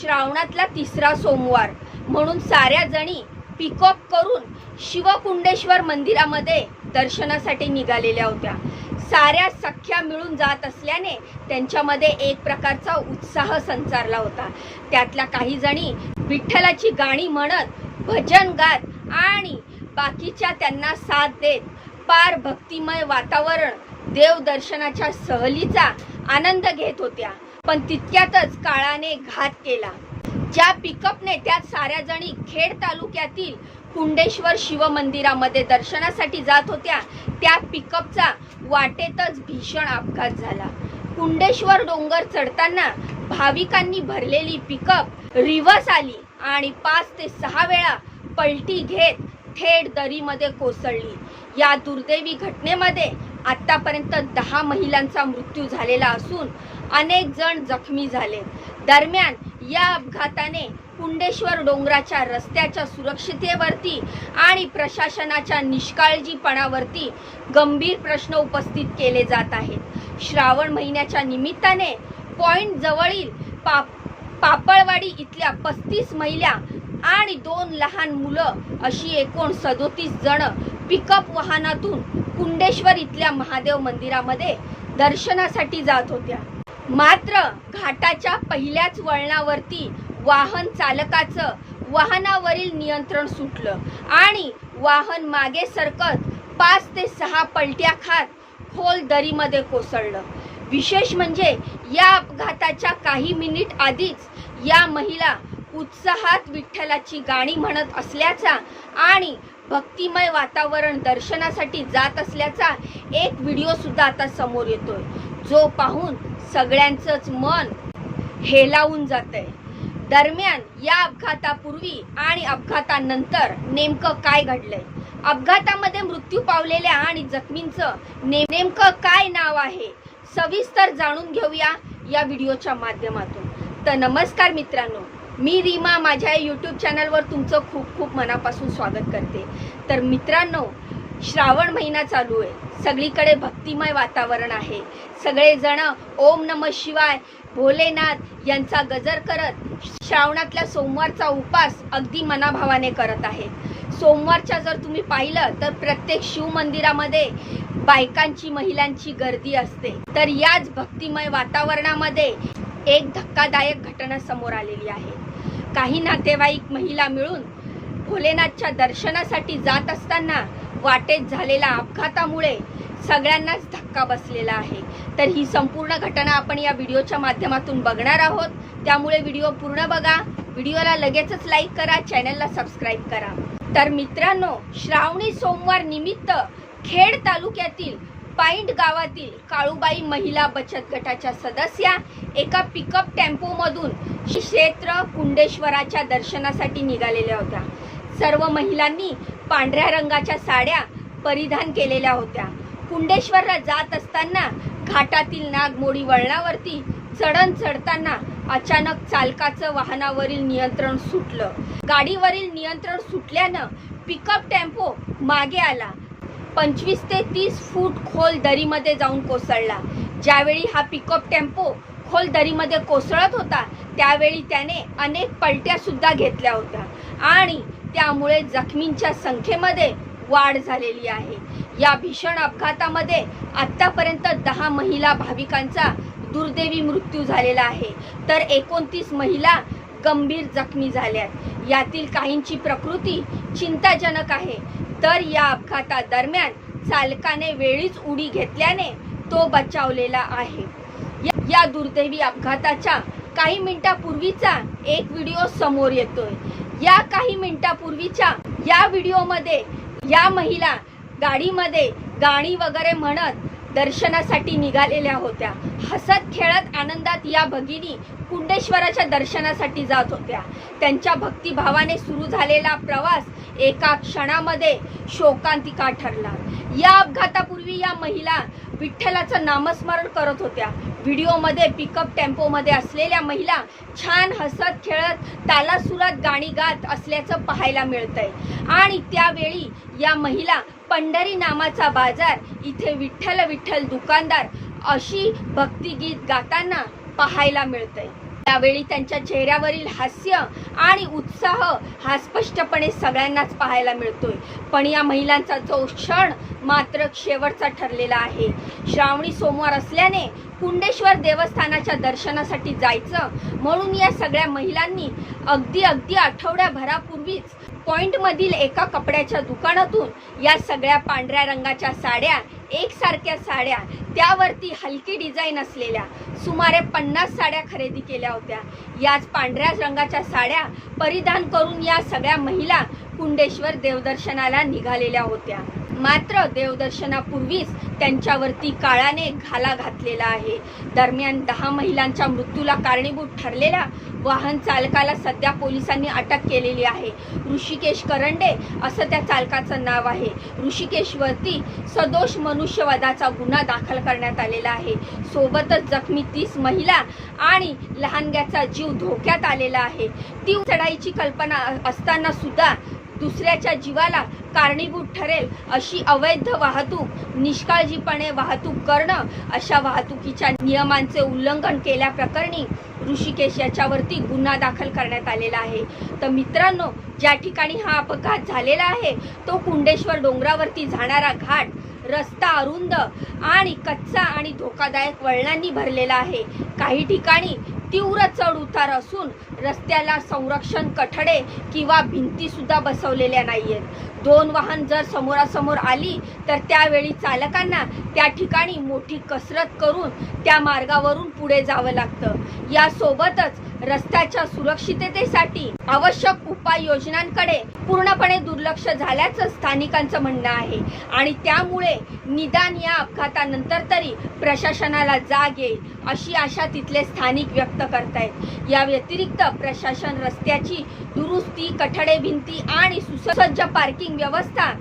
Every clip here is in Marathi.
श्रावणातला तिसरा सोमवार. म्हणून साऱ्या जणी पिकअप करून शिवकुंडेश्वर मंदिरामध्ये दर्शनासाठी निघालेल्या होत्या. साऱ्या सख्या मिळून जात असल्याने त्यांच्यामध्ये एक प्रकारचा उत्साह संचारला होता. त्यातल्या काही जणी विठ्ठलाची गाणी म्हणत भजन गात आणि बाकीच्या त्यांना साथ देत पार भक्तिमय वातावरण देवदर्शनाच्या सहलीचा आनंद घेत होत्या. पण तितक्यातच काळाने घात केला. ज्या पिकअपने त्या साऱ्या जणी खेड तालुक्यातील कुंडेश्वर शिव मंदिरामध्ये दर्शनासाठी जात होत्या त्या पिकअपचा वाटेतच भीषण अपघात झाला. कुंडेश्वर डोंगर चढताना भाविकांनी भरलेली पिकअप रिव्हर्स आली आणि पाच ते सहा वेळा पलटी घेत थेट दरीमध्ये कोसळली. या दुर्दैवी घटनेमध्ये आतापर्यंत दहा महिलांचा मृत्यू झालेला असून अनेक जण जखमी झाले. दरम्यान या अपघाताने कुंडेश्वर डोंगराच्या रस्त्याच्या सुरक्षितेवरती आणि प्रशासनाच्या निष्काळजीपणावरती गंभीर प्रश्न उपस्थित केले जात आहेत. श्रावण महिन्याच्या निमित्ताने पॉइंट जवळील पाप पापळवाडी इथल्या पस्तीस महिला आणि दोन लहान मुलं अशी एकूण सदोतीस जण पिकअप वाहनातून कुंडेश्वर इथल्या महादेव मंदिरामध्ये दर्शनासाठी जात होत्या. मात्र घाटाच्या पहिल्याच वळणावरती वाहन चालकाचं वाहनावरील नियंत्रण सुटलं आणि वाहन मागे सरकत पाच ते सहा पलट्या खात खोल दरीमध्ये कोसळलं. विशेष म्हणजे या अपघाताच्या काही मिनिट आधीच या महिला उत्साहात विठ्ठलाची गाणी म्हणत असल्याचा आणि भक्तिमय वातावरण दर्शनासाठी जात असल्याचा एक व्हिडिओ सुद्धा आता समोर येतोय. जो पाहून सगळ्यांचंच मन हेलावून जातंय. दरम्यान या अपघातापूर्वी आणि अपघातानंतर नेमकं काय घडलंय? अपघातामध्ये मृत्यू पावलेल्या आणि जखमींचं ने- नेमकं काय नाव आहे? सविस्तर जाणून घेऊया या व्हिडिओच्या माध्यमातून. तर नमस्कार मित्रांनो मी रीमा. माझ्या यूट्यूब चॅनलवर तुमचं खूप खूप मनापासून स्वागत करते. तर मित्रांनो श्रावण महिना चालू आहे. सगळीकडे भक्तिमय वातावरण आहे. सगळेजण ओम नम शिवाय भोलेनाथ यांचा गजर करत श्रावणातल्या सोमवारचा उपास अगदी मनाभावाने करत आहेत. सोमवारच्या जर तुम्ही पाहिलं तर प्रत्येक शिवमंदिरामध्ये बायकांची महिलांची गर्दी असते. तर याच भक्तिमय वातावरणामध्ये एक धक्कादायक घटना समोर आलेली आहे. काही नातेवाईक महिला मिळून भोलेनाथच्या दर्शनासाठी जात असताना वाटेत झालेल्या अपघातामुळे सगळ्यांनाच धक्का बसलेला आहे. तर ही संपूर्ण घटना आपण या व्हिडिओच्या माध्यमातून बघणार आहोत. त्यामुळे व्हिडिओ पूर्ण बघा. व्हिडिओला लगेचच लाईक करा चॅनलला सबस्क्राईब करा. तर मित्रांनो श्रावणी सोमवार निमित्त खेड तालुक्यातील पाईंट गावातील काळूबाई महिला बचत गटाच्या सदस्या एका पिकअप टेम्पोमधून श्री क्षेत्र कुंडेश्वराच्या दर्शनासाठी निघालेल्या होत्या. सर्व महिलांनी पांढऱ्या रंगाच्या साड्या परिधान केलेल्या होत्या. कुंडेश्वरला जात असताना घाटातील नागमोडी वळणावरती चढण चढताना अचानक चालकाचं वाहनावरील नियंत्रण सुटलं. गाडीवरील नियंत्रण सुटल्यानं पिकअप टेम्पो मागे आला. पंचवीस ते तीस फूट खोल दरीमध्ये जाऊन कोसळला. ज्यावेळी हा पिकअप टेम्पो खोल दरीमध्ये कोसळत होता त्यावेळी त्याने अनेक पलट्यासुद्धा घेतल्या होत्या. आणि त्यामुळे जखमींच्या संख्येमध्ये वाढ झालेली आहे. या भीषण अपघातामध्ये आतापर्यंत दहा महिला भाविकांचा दुर्दैवी मृत्यू झालेला आहे. तर एकोणतीस महिला गंभीर जखमी झाल्यात. यातील काहींची प्रकृती चिंताजनक आहे. तर या अपघातादरम्यान चालकाने वेळीच उडी घेतल्याने तो बचावलेला आहे. या- या दुर्दैवी अपघाताच्या काही मिनिटापूर्वीचा एक व्हिडिओ समोर येतोय. या काही मिनिटापूर्वीच्या या व्हिडिओमध्ये या महिला गाडीमध्ये गाणी वगैरे म्हणत दर्शनासाठी निघालेल्या होत्या. हसत खेळत आनंदात या भगिनी कुंडेश्वराच्या दर्शनासाठी जात होत्या. त्यांच्या भक्तिभावाने सुरू झालेला प्रवास एका क्षणामध्ये शोकांतिका ठरला. या अपघातापूर्वी या महिला विठ्ठलाचं नामस्मरण करत होत्या. व्हिडिओमध्ये पिकअप टेम्पोमध्ये असलेल्या महिला छान हसत खेळत तालासुरात गाणी गात असल्याचं पाहायला मिळतंय. आणि त्यावेळी या महिला पंढरी नामाचा बाजार इथे विठ्ठल विठ्ठल दुकानदार अशी भक्तिगीत गाताना पाहायला मिळतंय. त्यावेळी त्यांच्या चेहऱ्यावरील हास्य आणि उत्साह हा स्पष्टपणे सगळ्यांनाच पाहायला मिळतोय. पण या महिलांचा जो क्षण मात्र शेवटचा ठरलेला आहे. श्रावणी सोमवार असल्याने कुंडेश्वर देवस्थानाच्या दर्शनासाठी जायचं म्हणून या सगळ्या महिलांनी अगदी अगदी आठवड्याभरापूर्वीच पॉईंटमधील एका कपड्याच्या दुकानातून या सगळ्या पांढऱ्या रंगाच्या साड्या एकसारख्या साड्या त्यावरती हलकी डिझाईन असलेल्या सुमारे पन्नास साड्या खरेदी केल्या होत्या. याच पांढऱ्या रंगाच्या साड्या परिधान करून या सगळ्या महिला कुंडेश्वर देवदर्शनाला निघालेल्या होत्या. मात्र देवदर्शनापूर्वीच त्यांच्यावरती काळाने घाला घातलेला आहे. दरम्यान दहा महिलांच्या मृत्यूला कारणीभूत ठरलेल्या वाहन चालकाला सध्या पोलिसांनी अटक केलेली आहे. ऋषिकेश करंडे असं त्या चालकाचं नाव आहे. ऋषिकेशवरती सदोष मनुष्यवधाचा गुन्हा दाखल करण्यात आलेला आहे. सोबतच जखमी तीस महिला आणि लहानग्याचा जीव धोक्यात आलेला आहे. ती चढाईची कल्पना असताना सुद्धा दुसऱ्याच्या जीवाला कारणीभूत ठरेल अशी अवैध वाहतूक निष्काळजीपणे वाहतूक करणं अशा वाहतुकीच्या नियमांचे उल्लंघन केल्याप्रकरणी ऋषिकेश याच्यावरती गुन्हा दाखल करण्यात आलेला आहे. तर मित्रांनो ज्या ठिकाणी हा अपघात झालेला आहे तो कुंडेश्वर डोंगरावरती जाणारा घाट रस्ता अरुंद आणि कच्चा आणि धोकादायक वळणांनी भरलेला आहे. काही ठिकाणी तीव्र चढ उतार असून रस्त्याला संरक्षण कठडे किंवा भिंती सुद्धा बसवलेल्या आहेत दोन वाहन जर समोरासमोर आली तर त्यावेळी चालकांना त्या ठिकाणी मोठी कसरत करून त्या मार्गावरून पुढे जावं लागतं. यासोबतच रस्त्याच्या सुरक्षिततेसाठी आवश्यक उपाययोजनांकडे पूर्णपणे दुर्लक्ष झाल्याचं स्थानिकांचं म्हणणं आहे. आणि त्यामुळे निदान या अपघातानंतर तरी प्रशासनाला जाग येईल अशी आशा तिथले स्थानिक व्यक्त करतायत. या व्यतिरिक्त प्रशासन रस्त्याची दुरुस्ती कठडे भिंती आणि सुसज्ज पार्किंग व्यवस्था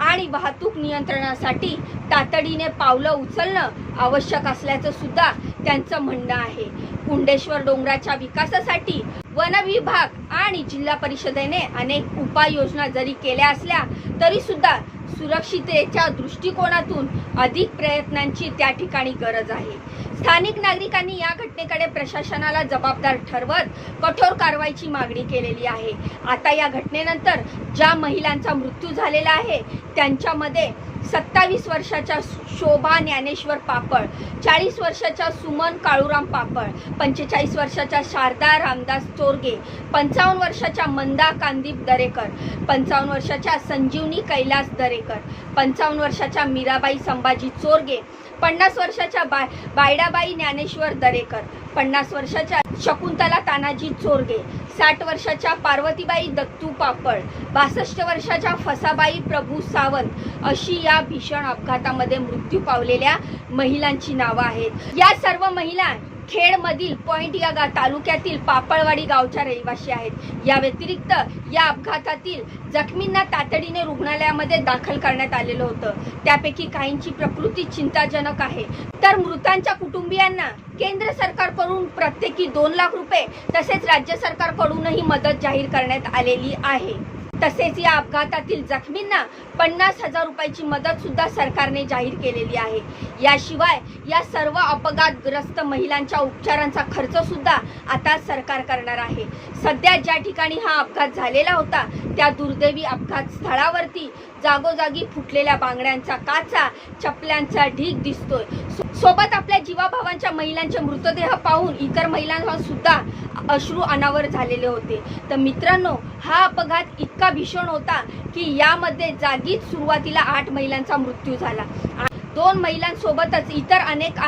आणि वाहतूक नियंत्रणासाठी तातडीने पावलं उचलणं आवश्यक असल्याचं सुद्धा त्यांचं म्हणणं आहे. कुंडेश्वर डोंगराच्या विकासासाठी वन विभाग आणि जिल्हा परिषदेने अनेक उपाययोजना जरी केल्या असल्या तरी सुद्धा सुरक्षितेच्या दृष्टिकोनातून अधिक प्रयत्नांची त्या ठिकाणी गरज आहे. स्थानिक नागरिकांनी या घटनेकडे प्रशासनाला जबाबदार ठरवत कठोर कारवाईची मागणी केलेली आहे. आता या घटनेनंतर ज्या महिलांचा मृत्यू झालेला आहे त्यांच्यामध्ये सत्तावीस वर्षाच्या शोभा ज्ञानेश्वर पापड चाळीस वर्षाच्या सुमन काळूराम पापड पंचेचाळीस वर्षाच्या शारदा रामदास चोरगे पंचावन्न वर्षाच्या मंदा कांदीप दरेकर पंचावन्न वर्षाच्या संजीवनी कैलास दरेकर पंचावन्न वर्षाच्या मीराबाई संभाजी चोरगे पन्नास वर्षाच्या बाय बायडाबाई ज्ञानेश्वर दरेकर पन्नास वर्षाच्या शकुंतला तानाजी चोरगे साठ वर्षाच्या पार्वतीबाई दत्तू पापड बासष्ट वर्षाच्या फसाबाई प्रभू सावंत अशी या भीषण अपघातामध्ये मृत्यू पावलेल्या महिलांची नावं आहेत. या सर्व महिला खेडमधील पॉइंट या गा तालुक्यातील पापळवाडी गावच्या रहिवासी आहेत. या व्यतिरिक्त या अपघातातील जखमींना तातडीने रुग्णालयामध्ये दाखल करण्यात आलेलं होतं. त्यापैकी काहींची प्रकृती चिंताजनक आहे. तर मृतांच्या कुटुंबियांना केंद्र सरकारकडून प्रत्येकी दोन लाख रुपये तसेच राज्य सरकारकडूनही मदत जाहीर करण्यात आलेली आहे. तसेच या अपघातातील जखमींना पन्नास हजार रुपयाची मदत सुद्धा सरकारने जाहीर केलेली आहे. याशिवाय या सर्व अपघातग्रस्त महिलांच्या उपचारांचा खर्च सुद्धा आता सरकार करणार आहे. सध्या ज्या ठिकाणी हा अपघात झालेला होता त्या दुर्दैवी अपघात स्थळावरती जागोजागी फुटलेल्या बांगड्यांचा काचा चपल्यांचा ढीग दिसतोय. सोबत आपल्या जीवाभावांच्या महिलांचे मृतदेह पाहून इतर महिलांना सुद्धा अश्रू अनावर झालेले होते. तर मित्रांनो हा अपघात इतका भीषण होता की यामध्ये जागीच सुरुवातीला आठ महिलांचा मृत्यू झाला. दोन महिलांसोबतच इतर अनेक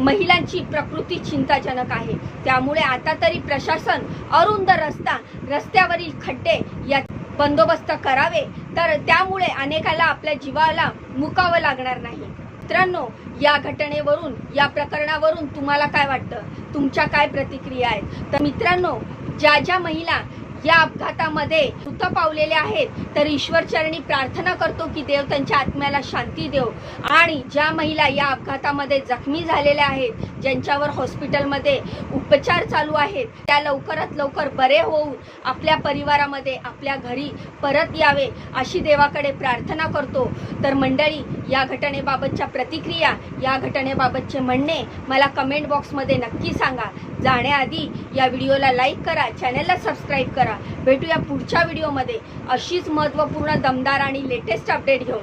महिलांची प्रकृती चिंताजनक आहे. त्यामुळे आता तरी प्रशासन अरुंद रस्ता रस्त्यावरील खड्डे या बंदोबस्त करावे. तर त्यामुळे अनेकाला आपल्या जीवाला मुकावं लागणार नाही. मित्रांनो या घटनेवरून या प्रकरणावरून तुम्हाला काय वाटतं? तुमच्या काय प्रतिक्रिया आहेत? तर मित्रांनो ज्या ज्या महिला या अपघातामध्ये मृत पावलेले आहेत. तर ईश्वरचरणी प्रार्थना करतो की देव त्यांच्या आत्म्याला शांती देव. आणि ज्या महिला या अपघातामध्ये जखमी झालेल्या आहेत ज्यांच्यावर हॉस्पिटलमध्ये उपचार चालू आहेत त्या लवकरात लवकर बरे होऊन आपल्या परिवारामध्ये आपल्या घरी परत यावे अशी देवाकडे प्रार्थना करतो. तर मंडळी या घटनेबाबतच्या प्रतिक्रिया या घटनेबाबतचे म्हणणे मला कमेंट बॉक्समध्ये नक्की सांगा. जाण्याआधी या व्हिडिओला लाईक करा चॅनलला सबस्क्राईब करा. भेटूया पुढच्या व्हिडिओमध्ये. अशीच महत्त्वपूर्ण दमदार आणि लेटेस्ट अपडेट घेऊन.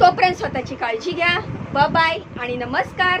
तोपर्यंत स्वतःची काळजी घ्या. ब बाय आणि नमस्कार.